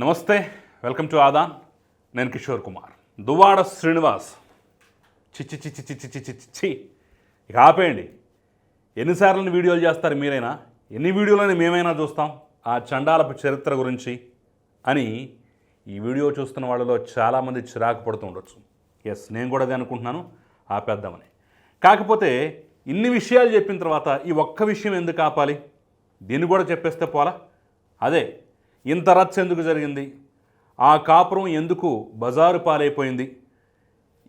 నమస్తే welcome to Aadan నేను కిషోర్ కుమార్. దువాడ శ్రీనివాస్. చిచ్చి చిచ్చి చిచ్చి చిచ్చి చిచ్చి ఇక ఆపేయండి. ఎన్నిసార్లు వీడియోలు చేస్తారు మీరైనా? ఎన్ని వీడియోలని మేమైనా చూస్తాం? ఆ చండాలపు చరిత్ర గురించి అని ఈ వీడియో చూస్తున్న వాళ్ళలో చాలామంది చిరాకు పడుతూ ఉండొచ్చు. ఎస్ నేను కూడా అదే అనుకుంటున్నాను. ఆపేద్దామని. కాకపోతే ఇన్ని విషయాలు చెప్పిన తర్వాత ఈ ఒక్క విషయం ఎందుకు ఆపాలి? దీన్ని కూడా చెప్పేస్తే పోలా? అదే ఇంత రచ్చ ఎందుకు జరిగింది? ఆ కాపురం ఎందుకు బజారు పాలైపోయింది?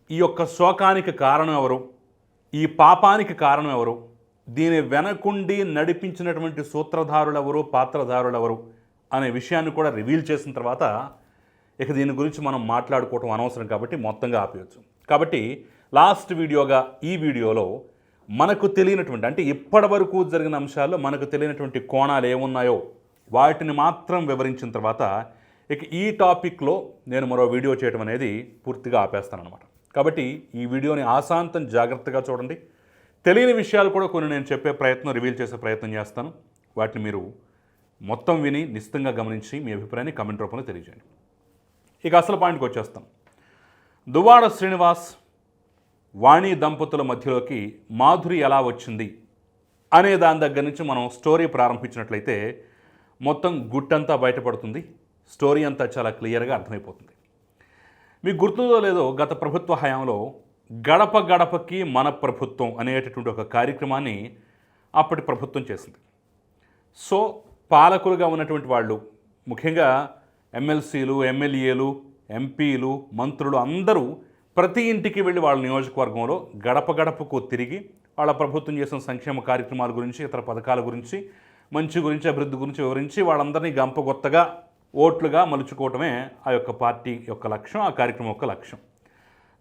ఈ యొక్క శోకానికి కారణం ఎవరు? ఈ పాపానికి కారణం ఎవరు? దీని వెనకుండి నడిపించినటువంటి సూత్రధారులెవరు ఎవరు? అనే విషయాన్ని కూడా రివీల్ చేసిన తర్వాత ఇక దీని గురించి మనం మాట్లాడుకోవటం అనవసరం కాబట్టి మొత్తంగా ఆపేయచ్చు. కాబట్టి లాస్ట్ వీడియోగా ఈ వీడియోలో మనకు తెలియనటువంటి అంటే ఇప్పటి వరకు జరిగిన అంశాల్లో మనకు తెలియనటువంటి కోణాలు ఏమున్నాయో వాటిని మాత్రం వివరించిన తర్వాత ఇక ఈ టాపిక్లో నేను మరో వీడియో చేయడం అనేది పూర్తిగా ఆపేస్తాను అనమాట కాబట్టి ఈ వీడియోని ఆశాంతం జాగ్రత్తగా చూడండి. తెలియని విషయాలు కూడా కొన్ని నేను చెప్పే ప్రయత్నం రివీల్ చేసే ప్రయత్నం చేస్తాను. వాటిని మీరు మొత్తం విని నిశ్చితంగా గమనించి మీ అభిప్రాయాన్ని కమెంట్ రూపంలో తెలియజేయండి. ఇక అసలు పాయింట్కి వచ్చేస్తాం. దువాడ శ్రీనివాస్ వాణి దంపతుల మధ్యలోకి మాధురి ఎలా వచ్చింది అనే దాని దగ్గర నుంచి మనం స్టోరీ ప్రారంభించినట్లయితే మొత్తం గుట్టంతా బయటపడుతుంది. స్టోరీ అంతా చాలా క్లియర్గా అర్థమైపోతుంది. మీకు గుర్తుందో లేదో గత ప్రభుత్వ హయాంలో గడప గడపకి మన ప్రభుత్వం అనేటటువంటి ఒక కార్యక్రమాన్ని అప్పటి ప్రభుత్వం చేసింది. సో పాలకులుగా ఉన్నటువంటి వాళ్ళు ముఖ్యంగా ఎమ్మెల్సీలు ఎమ్మెల్యేలు ఎంపీలు మంత్రులు అందరూ ప్రతి ఇంటికి వెళ్ళి వాళ్ళ నియోజకవర్గంలో గడప గడపకు తిరిగి వాళ్ళ ప్రభుత్వం చేసిన సంక్షేమ కార్యక్రమాల గురించి ఇతర పథకాల గురించి మంచి గురించి అభివృద్ధి గురించి వివరించి వాళ్ళందరినీ గంపగొత్తగా ఓట్లుగా మలుచుకోవటమే ఆ యొక్క పార్టీ యొక్క లక్ష్యం ఆ కార్యక్రమం యొక్క లక్ష్యం.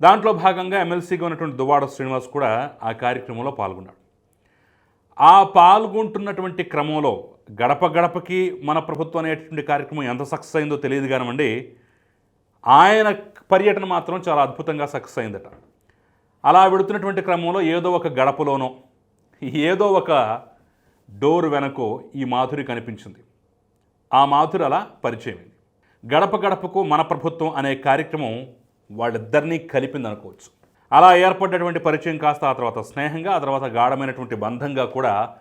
దాంట్లో భాగంగా ఎమ్మెల్సీగా ఉన్నటువంటి దువాడ శ్రీనివాస్ కూడా ఆ కార్యక్రమంలో పాల్గొన్నాడు. ఆ పాల్గొంటున్నటువంటి క్రమంలో గడప గడపకి మన ప్రభుత్వం అనేటువంటి కార్యక్రమం ఎంత సక్సెస్ అయిందో తెలియదు కానివ్వండి ఆయన పర్యటన మాత్రం చాలా అద్భుతంగా సక్సెస్ అయిందట. అలా వెడుతున్నటువంటి క్రమంలో ఏదో ఒక గడపలోనో ఏదో ఒక డోర్ వెనకో ఈ మాధురి కనిపించింది. ఆ మాధురి అలా పరిచయం గడప గడపకు మన ప్రభుత్వం అనే కార్యక్రమం వాళ్ళిద్దరినీ కలిపింది అనుకోవచ్చు. అలా ఏర్పడ్డటువంటి పరిచయం కాస్త ఆ తర్వాత స్నేహంగా ఆ తర్వాత గాఢమైనటువంటి బంధంగా కూడా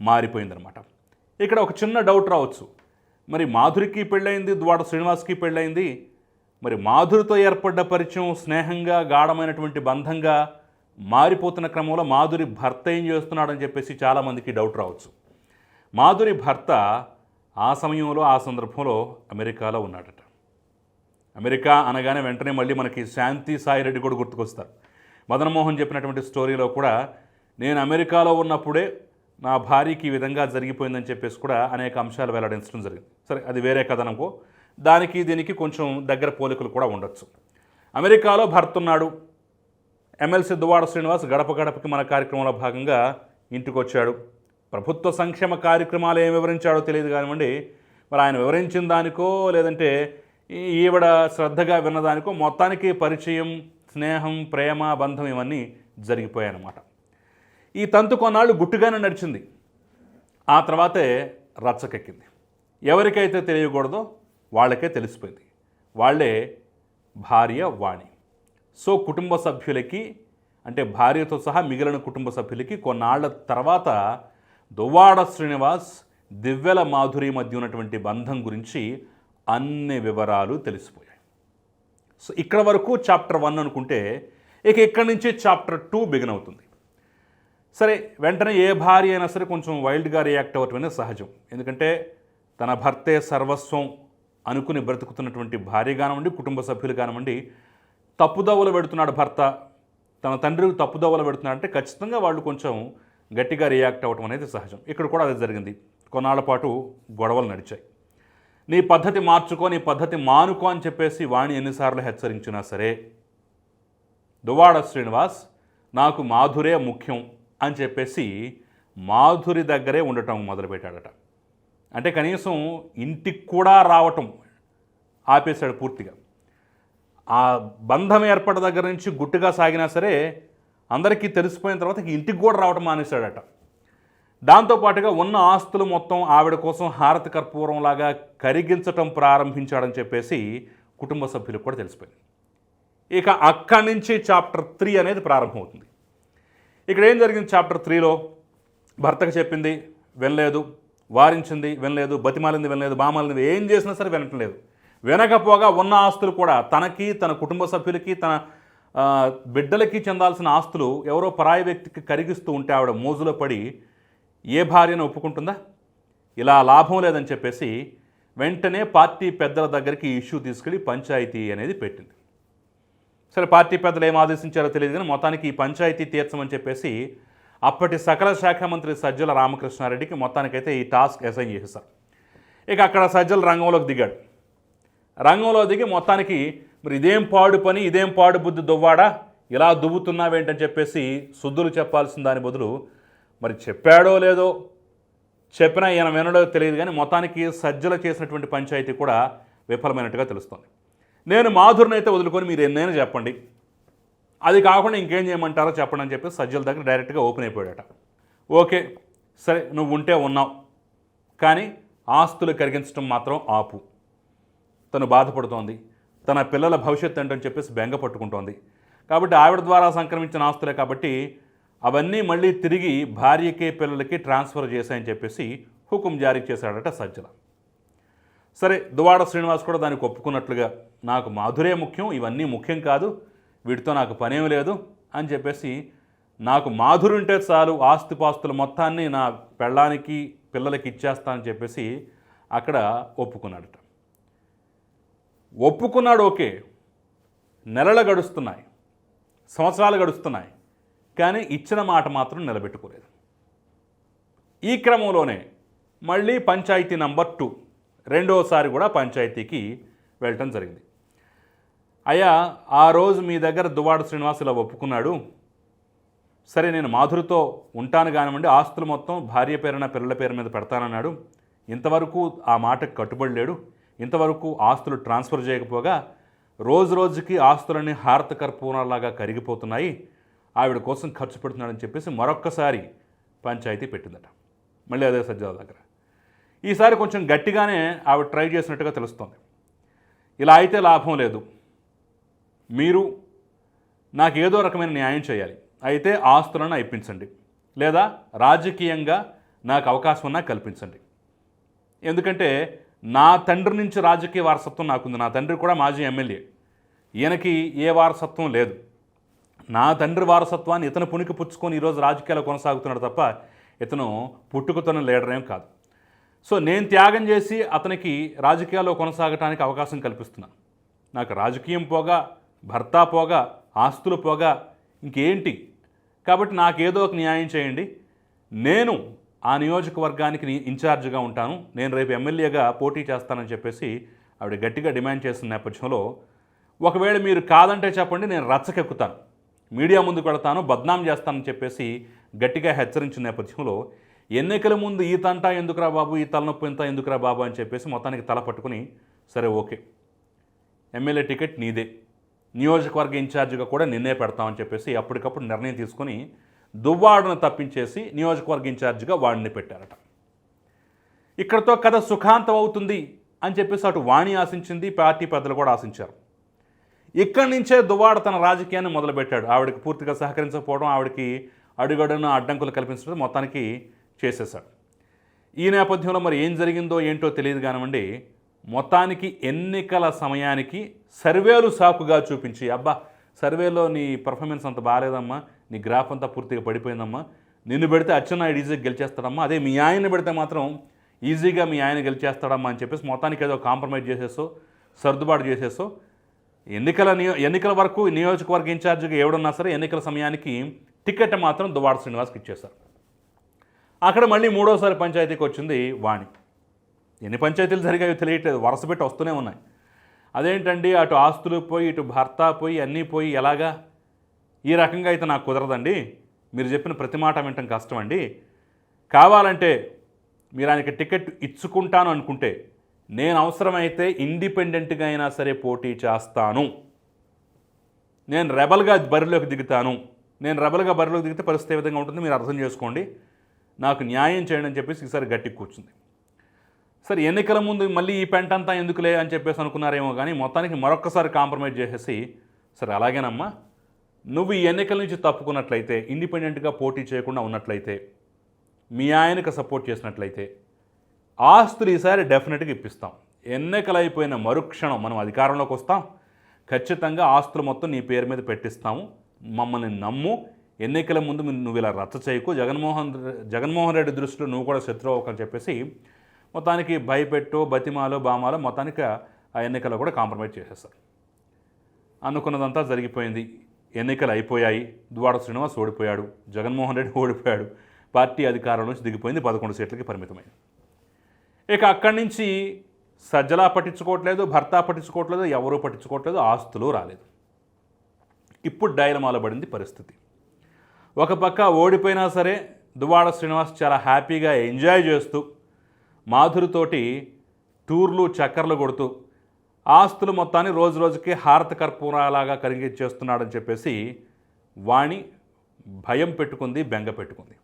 మారిపోయిందనమాట ఇక్కడ ఒక చిన్న డౌట్ రావచ్చు. మరి మాధురికి పెళ్ళయింది ద్వాడ శ్రీనివాస్కి పెళ్ళయింది. మరి మాధురితో ఏర్పడ్డ పరిచయం స్నేహంగా గాఢమైనటువంటి బంధంగా మారిపోతున్న క్రమంలో మాధురి భర్త ఏం చేస్తున్నాడని చెప్పేసి చాలామందికి డౌట్ రావచ్చు. మాధురి భర్త ఆ సమయంలో ఆ సందర్భంలో అమెరికాలో ఉన్నాడట. అమెరికా అనగానే వెంటనే మళ్ళీ మనకి శాంతి సాయిరెడ్డి కూడా గుర్తుకొస్తారు. మదన్మోహన్ చెప్పినటువంటి స్టోరీలో కూడా నేను అమెరికాలో ఉన్నప్పుడే నా భార్యకి ఈ విధంగా జరిగిపోయిందని చెప్పేసి కూడా అనేక అంశాలు వెల్లడించడం జరిగింది. సరే అది వేరే కథ అనుకో. దానికి దీనికి కొంచెం దగ్గర పోలికలు కూడా ఉండొచ్చు. అమెరికాలో భర్త ఉన్నాడు. ఎమ్మెల్సీ దువాడ శ్రీనివాస్ గడప గడపకి మన కార్యక్రమంలో భాగంగా ఇంటికి వచ్చాడు ప్రభుత్వ సంక్షేమ కార్యక్రమాలు ఏం వివరించాడో తెలియదు కానివ్వండి మరి ఆయన వివరించిన దానికో లేదంటే ఈవిడ శ్రద్ధగా విన్నదానికో మొత్తానికి పరిచయం స్నేహం ప్రేమ బంధం ఇవన్నీ జరిగిపోయాయన్నమాట. ఈ తంతు కొన్నాళ్ళు గుట్టుగానే నడిచింది. ఆ తర్వాతే రచ్చకెక్కింది. ఎవరికైతే తెలియకూడదో వాళ్ళకే తెలిసిపోయింది. వాళ్ళే భార్య వాణి. సో కుటుంబ సభ్యులకి అంటే భార్యతో సహా మిగిలిన కుటుంబ సభ్యులకి కొన్నాళ్ళ తర్వాత దువ్వాడ శ్రీనివాస్ దివ్యల మాధురి మధ్య ఉన్నటువంటి బంధం గురించి అన్ని వివరాలు తెలిసిపోయాయి. సో ఇక్కడ వరకు చాప్టర్ వన్ అనుకుంటే ఇక ఇక్కడి నుంచి చాప్టర్ టూ బిగిన్ అవుతుంది. సరే వెంటనే ఏ భార్య అయినా సరే కొంచెం వైల్డ్గా రియాక్ట్ అవ్వటం సహజం. ఎందుకంటే తన భర్తే సర్వస్వం అనుకుని బ్రతుకుతున్నటువంటి భార్య కానివ్వండి కుటుంబ సభ్యులు కానివ్వండి తప్పుదోవలు పెడుతున్నాడు భర్త. తన తండ్రికి తప్పుదోవలు పెడుతున్నాడు. అంటే ఖచ్చితంగా వాళ్ళు కొంచెం గట్టిగా రియాక్ట్ అవ్వటం అనేది సహజం. ఇక్కడ కూడా అది జరిగింది. కొన్నాళ్ళ పాటు గొడవలు నడిచాయి. నీ పద్ధతి మార్చుకో నీ పద్ధతి మానుకో అని చెప్పేసి వాణి ఎన్నిసార్లు హెచ్చరించినా సరే దువాడ శ్రీనివాస్ నాకు మాధురే ముఖ్యం అని చెప్పేసి మాధురి దగ్గరే ఉండటం మొదలుపెట్టాడట. అంటే కనీసం ఇంటికి కూడా రావటం ఆపేశాడు పూర్తిగా. ఆ బంధం ఏర్పడ్డ దగ్గర నుంచి గుట్టుగా సాగినా సరే అందరికీ తెలిసిపోయిన తర్వాత ఇంటికి కూడా రావటం మానేశాడట. దాంతోపాటుగా ఉన్న ఆస్తులు మొత్తం ఆవిడ కోసం హారతి కర్పూరంలాగా కరిగించటం ప్రారంభించాడని చెప్పేసి కుటుంబ సభ్యులకు కూడా తెలిసిపోయింది ఇక అక్కడి నుంచి చాప్టర్ త్రీ అనేది ప్రారంభమవుతుంది. ఇక్కడ ఏం జరిగింది చాప్టర్ త్రీలో? భర్తకు చెప్పింది వినలేదు వారించింది వినలేదు బతిమాలింది వినలేదు బామాలింది ఏం చేసినా సరే వినట్లేదు వెనకపోగా ఉన్న ఆస్తులు కూడా తనకి తన కుటుంబ సభ్యులకి తన బిడ్డలకి చెందాల్సిన ఆస్తులు ఎవరో పరాయి వ్యక్తికి కరిగిస్తూ ఉంటే ఆవిడ మోజులో పడి ఏ భార్యను ఒప్పుకుంటుందా? ఇలా లాభం లేదని చెప్పేసి వెంటనే పార్టీ పెద్దల దగ్గరికి ఇష్యూ తీసుకెళ్ళి పంచాయతీ అనేది పెట్టింది. సరే పార్టీ పెద్దలు ఏం ఆదేశించారో తెలియదు కానీ మొత్తానికి ఈ పంచాయతీ తీర్చమని చెప్పేసి అప్పటి సకల శాఖ మంత్రి సజ్జల రామకృష్ణారెడ్డికి మొత్తానికైతే ఈ టాస్క్ అసైన్ చేశారు ఇక అక్కడ సజ్జల రంగంలోకి దిగాడు. రంగంలో దిగి మొత్తానికి మరి ఇదేం పాడు పని ఇదేం పాడు బుద్ధి దువ్వాడా? ఇలా దువ్వుతున్నావేంటని చెప్పేసి శుద్ధులు చెప్పాల్సిన దాని బదులు మరి చెప్పాడో లేదో చెప్పినా ఈయన వినడో తెలియదు కానీ మొత్తానికి సజ్జల చేసినటువంటి పంచాయతీ కూడా విఫలమైనట్టుగా తెలుస్తుంది. నేను మాధురిని అయితే వదులుకొని మీరు ఎన్నైనా చెప్పండి. అది కాకుండా ఇంకేం చేయమంటారో చెప్పండి అని చెప్పి సజ్జల దగ్గర డైరెక్ట్గా ఓపెన్ అయిపోయాడట. ఓకే సరే నువ్వు ఉంటే ఉన్నావు. కానీ ఆస్తులు కరిగించడం మాత్రం ఆపు. తను బాధపడుతోంది. తన పిల్లల భవిష్యత్తు ఏంటని చెప్పేసి బెంగ పట్టుకుంటోంది. కాబట్టి ఆవిడ ద్వారా సంక్రమించిన ఆస్తులే కాబట్టి అవన్నీ మళ్ళీ తిరిగి భార్యకి పిల్లలకి ట్రాన్స్ఫర్ చేశాయని చెప్పేసి హుకుం జారీ చేశాడట సజ్జల సరే దువాడ శ్రీనివాస్ కూడా దానికి ఒప్పుకున్నట్లుగా నాకు మాధురే ముఖ్యం ఇవన్నీ ముఖ్యం కాదు వీటితో నాకు పనేం లేదు అని చెప్పేసి నాకు మాధురు ఉంటే చాలు ఆస్తిపాస్తుల మొత్తాన్ని నా పెళ్ళానికి పిల్లలకి ఇచ్చేస్తానని చెప్పేసి అక్కడ ఒప్పుకున్నాడట. ఒప్పుకున్నాడు ఓకే. నెలలు గడుస్తున్నాయి. సంవత్సరాలు గడుస్తున్నాయి. కానీ ఇచ్చిన మాట మాత్రం నిలబెట్టుకోలేదు. ఈ క్రమంలోనే మళ్ళీ పంచాయతీ నంబర్ టూ రెండోసారి కూడా పంచాయతీకి వెళ్ళటం జరిగింది. అయ్యా ఆ రోజు మీ దగ్గర దువాడ శ్రీనివాస్ ఇలా ఒప్పుకున్నాడు. సరే నేను మాధురితో ఉంటాను కానివ్వండి ఆస్తులు మొత్తం భార్య పేరున పిల్లల పేరు మీద పెడతానన్నాడు. ఇంతవరకు ఆ మాటకు కట్టుబడి లేడు. ఇంతవరకు ఆస్తులు ట్రాన్స్ఫర్ చేయకపోగా రోజు రోజుకి ఆస్తులన్నీ హారత కర్పూరాలాగా కరిగిపోతున్నాయి. ఆవిడ కోసం ఖర్చు పెడుతున్నాడని చెప్పేసి మరొక్కసారి పంచాయతీ పెట్టిందట. మళ్ళీ అదే సజ్జాల దగ్గర. ఈసారి కొంచెం గట్టిగానే ఆవిడ ట్రై చేసినట్టుగా తెలుస్తోంది. ఇలా అయితే లాభం లేదు. మీరు నాకు ఏదో రకమైన న్యాయం చేయాలి. అయితే ఆస్తులను ఇప్పించండి లేదా రాజకీయంగా నాకు అవకాశం ఉన్నా కల్పించండి. ఎందుకంటే నా తండ్రి నుంచి రాజకీయ వారసత్వం నాకుంది. నా తండ్రి కూడా మాజీ ఎమ్మెల్యే. ఈయనకి ఏ వారసత్వం లేదు. నా తండ్రి వారసత్వాన్ని ఇతను పునికి పుచ్చుకొని ఈరోజు రాజకీయాలు కొనసాగుతున్నాడు తప్ప ఇతను పుట్టుకతోనే లేడరేం కాదు. సో నేను త్యాగం చేసి అతనికి రాజకీయాల్లో కొనసాగటానికి అవకాశం కల్పిస్తున్నాను నాకు రాజకీయం పోగా భర్త పోగా ఆస్తులు పోగా ఇంకేంటి? కాబట్టి నాకేదో ఒక న్యాయం చేయండి. నేను ఆ నియోజకవర్గానికి ఇన్ఛార్జ్గా ఉంటాను. నేను రేపు ఎమ్మెల్యేగా పోటీ చేస్తానని చెప్పేసి ఆవిడ గట్టిగా డిమాండ్ చేస్తున్న నేపథ్యంలో ఒకవేళ మీరు కాదంటే చెప్పండి నేను రచ్చకెక్కుతాను. మీడియా ముందుకు వెళతాను బద్నాం చేస్తానని చెప్పేసి గట్టిగా హెచ్చరించిన నేపథ్యంలో ఎన్నికల ముందు ఈ తంట ఎందుకురా బాబు ఈ తలనొప్పి ఇంత ఎందుకురా బాబు అని చెప్పేసి మొత్తానికి తల పట్టుకుని సరే ఓకే. ఎమ్మెల్యే టికెట్ నీదే. నియోజకవర్గ ఇన్ఛార్జిగా కూడా నిన్నే పెడతామని చెప్పేసి అప్పటికప్పుడు నిర్ణయం తీసుకొని దువ్వాడును తప్పించేసి నియోజకవర్గ ఇన్ఛార్జిగా వాడిని పెట్టారట. ఇక్కడతో కథ సుఖాంతం అవుతుంది అని చెప్పేసి అటు వాణి ఆశించింది పార్టీ పెద్దలు కూడా ఆశించారు. ఇక్కడి నుంచే దువ్వాడ తన రాజకీయాన్ని మొదలుపెట్టాడు. ఆవిడకి పూర్తిగా సహకరించకపోవడం ఆవిడకి అడుగడున అడ్డంకులు కల్పించడం మొత్తానికి చేసేశాడు. ఈ నేపథ్యంలో మరి ఏం జరిగిందో ఏంటో తెలియదు కానివ్వండి మొత్తానికి ఎన్నికల సమయానికి సర్వేలు సాకుగా చూపించి అబ్బా సర్వేలో నీ పర్ఫార్మెన్స్ అంత బాగాలేదమ్మా. నీ గ్రాఫ్ అంతా పూర్తిగా పడిపోయిందమ్మా. నిన్ను పెడితే అచ్చెన్నాయుడు ఈజీగా గెలిచేస్తాడమ్మా. అదే మీ ఆయన పెడితే మాత్రం ఈజీగా మీ ఆయన గెలిచేస్తాడమ్మా అని చెప్పేసి మొత్తానికి ఏదో కాంప్రమైజ్ చేసేసో సర్దుబాటు చేసేసో ఎన్నికల నియో ఎన్నికల వరకు నియోజకవర్గ ఇన్ఛార్జిగా ఎవడున్నా సరే ఎన్నికల సమయానికి టికెట్ మాత్రం దువాడ శ్రీనివాస్కి ఇచ్చేశారు. అక్కడ మళ్ళీ మూడోసారి పంచాయతీకి వచ్చింది వాణి. ఎన్ని పంచాయతీలు జరిగాయో తెలియట్లేదు. వరుస పెట్టి వస్తూనే ఉన్నాయి. అదేంటండి? అటు ఆస్తులు పోయి ఇటు భర్త పోయి అన్నీ పోయి ఎలాగా? ఈ రకంగా అయితే నాకు కుదరదండి. మీరు చెప్పిన ప్రతి మాట వినటం కష్టం అండి కావాలంటే మీరు ఆయనకి టికెట్ ఇచ్చుకుంటాను అనుకుంటే నేను అవసరమైతే ఇండిపెండెంట్గా అయినా సరే పోటీ చేస్తాను. నేను రెబల్గా బరిలోకి దిగుతాను. నేను రెబల్గా బరిలోకి దిగితే పరిస్థితి ఏ విధంగా ఉంటుంది మీరు అర్థం చేసుకోండి. నాకు న్యాయం చేయండి అని చెప్పేసి ఈసారి గట్టి కూర్చుంది. సరే ఎన్నికల ముందు మళ్ళీ ఈ పెంట అంతా ఎందుకులే అని చెప్పేసి అనుకున్నారేమో కానీ మొత్తానికి మరొక్కసారి కాంప్రమైజ్ చేసేసి సరే అలాగేనమ్మా. నువ్వు ఈ ఎన్నికల నుంచి తప్పుకున్నట్లయితే ఇండిపెండెంట్గా పోటీ చేయకుండా ఉన్నట్లయితే మీ ఆయనకు సపోర్ట్ చేసినట్లయితే ఆస్తులు ఈసారి డెఫినెట్గా ఇప్పిస్తాం. ఎన్నికలైపోయిన అయిపోయిన మరుక్షణం మనం అధికారంలోకి వస్తాం. ఖచ్చితంగా ఆస్తులు మొత్తం నీ పేరు మీద పెట్టిస్తాము. మమ్మల్ని నమ్ము. ఎన్నికల ముందు నువ్వు ఇలా రచ్చ చేయకు. జగన్మోహన్ జగన్మోహన్ రెడ్డి దృష్టిలో నువ్వు కూడా శత్రువు అని చెప్పేసి మొత్తానికి భయపెట్టు బతిమాలో బామాలో మొత్తానికి ఆ ఎన్నికల్లో కూడా కాంప్రమైజ్ చేసేస్తారు. అనుకున్నదంతా జరిగిపోయింది. ఎన్నికలు అయిపోయాయి. ద్వాడ శ్రీనివాస్ ఓడిపోయాడు. జగన్మోహన్ రెడ్డి ఓడిపోయాడు. పార్టీ అధికారం నుంచి దిగిపోయింది. పదకొండు సీట్లకి పరిమితమైంది. ఇక అక్కడి నుంచి సజ్జలా పట్టించుకోవట్లేదు భర్త పట్టించుకోవట్లేదు ఎవరూ పట్టించుకోవట్లేదు ఆస్తులు రాలేదు. ఇప్పుడు డైలమాల పడింది పరిస్థితి. ఒక పక్క ఓడిపోయినా సరే దువాడ శ్రీనివాస్ చాలా హ్యాపీగా ఎంజాయ్ చేస్తూ మాధురితోటి టూర్లు చక్కర్లు కొడుతూ ఆస్తులు మొత్తాన్ని రోజు రోజుకి హారత కర్పూరాలాగా కరిగించేస్తున్నాడని చెప్పేసి వాణి భయం పెట్టుకుంది బెంగ పెట్టుకుంది.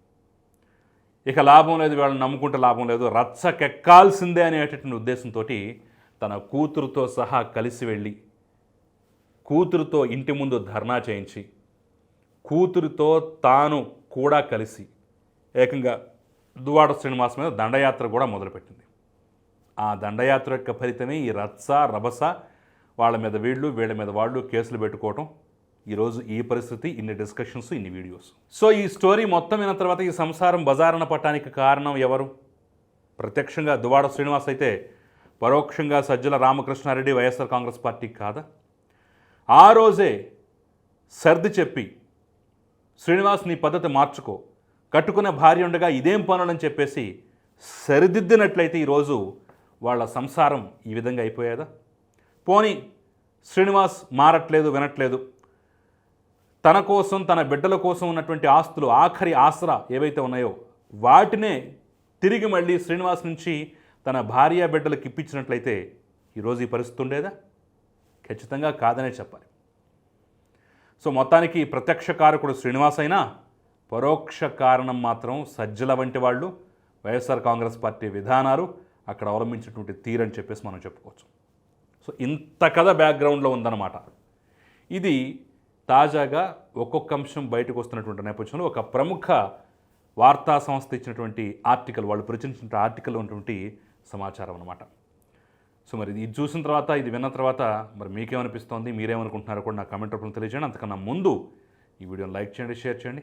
ఇక లాభం లేదు వీళ్ళని నమ్ముకుంటే లాభం లేదు రచ్చకెక్కాల్సిందే అనేటటువంటి ఉద్దేశంతో తన కూతురుతో సహా కలిసి వెళ్ళి కూతురుతో ఇంటి ముందు ధర్నా చేయించి కూతురితో తాను కూడా కలిసి ఏకంగా దువాడ శ్రీనివాస్ మీద దండయాత్ర కూడా మొదలుపెట్టింది. ఆ దండయాత్ర యొక్క ఫలితమే ఈ రత్స రభస వాళ్ళ మీద వీళ్ళు వీళ్ళ మీద వాళ్ళు కేసులు పెట్టుకోవటం. ఈరోజు ఈ పరిస్థితి ఇన్ని డిస్కషన్స్ ఇన్ని వీడియోస్ సో ఈ స్టోరీ మొత్తం విన్న తర్వాత ఈ సంసారం బజారన పట్టడానికి కారణం ఎవరు? ప్రత్యక్షంగా దువాడ శ్రీనివాస్ అయితే పరోక్షంగా సజ్జల రామకృష్ణారెడ్డి వైఎస్ఆర్ కాంగ్రెస్ పార్టీ కాదా? ఆ రోజే సర్ది చెప్పి శ్రీనివాస్ నీ పద్ధతి మార్చుకో. కట్టుకున్న భార్య ఉండగా ఇదేం పనులని చెప్పేసి సరిదిద్దినట్లయితే ఈరోజు వాళ్ళ సంసారం ఈ విధంగా అయిపోయేదా? పోనీ శ్రీనివాస్ మారట్లేదు వినట్లేదు. తన కోసం తన బిడ్డల కోసం ఉన్నటువంటి ఆస్తులు ఆఖరి ఆసరా ఏవైతే ఉన్నాయో వాటినే తిరిగి మళ్ళీ శ్రీనివాస్ నుంచి తన భార్య బిడ్డలకు ఇప్పించినట్లయితే ఈరోజు ఈ పరిస్థితి ఉండేదా? ఖచ్చితంగా కాదనే చెప్పాలి. సో మొత్తానికి ప్రత్యక్ష కారకుడు శ్రీనివాస్ అయినా పరోక్ష కారణం మాత్రం సజ్జల వంటి వాళ్ళు వైఎస్ఆర్ కాంగ్రెస్ పార్టీ విధానాలు అక్కడ అవలంబించినటువంటి తీరని చెప్పేసి మనం చెప్పుకోవచ్చు. సో ఇంత కథ బ్యాక్గ్రౌండ్లో ఉందన్నమాట. ఇది తాజాగా ఒక్కొక్క అంశం బయటకు వస్తున్నటువంటి నేపథ్యంలో ఒక ప్రముఖ వార్తా సంస్థ ఇచ్చినటువంటి ఆర్టికల్ వాళ్ళు ప్రచురించిన ఆర్టికల్ ఉన్నటువంటి సమాచారం అనమాట సో మరి ఇది చూసిన తర్వాత ఇది విన్న తర్వాత మరి మీకేమనిపిస్తోంది? మీరేమనుకుంటున్నారో కూడా నా కమెంట్ రూపంలో తెలియజేయండి. అంతకన్నా ముందు ఈ వీడియోని లైక్ చేయండి షేర్ చేయండి.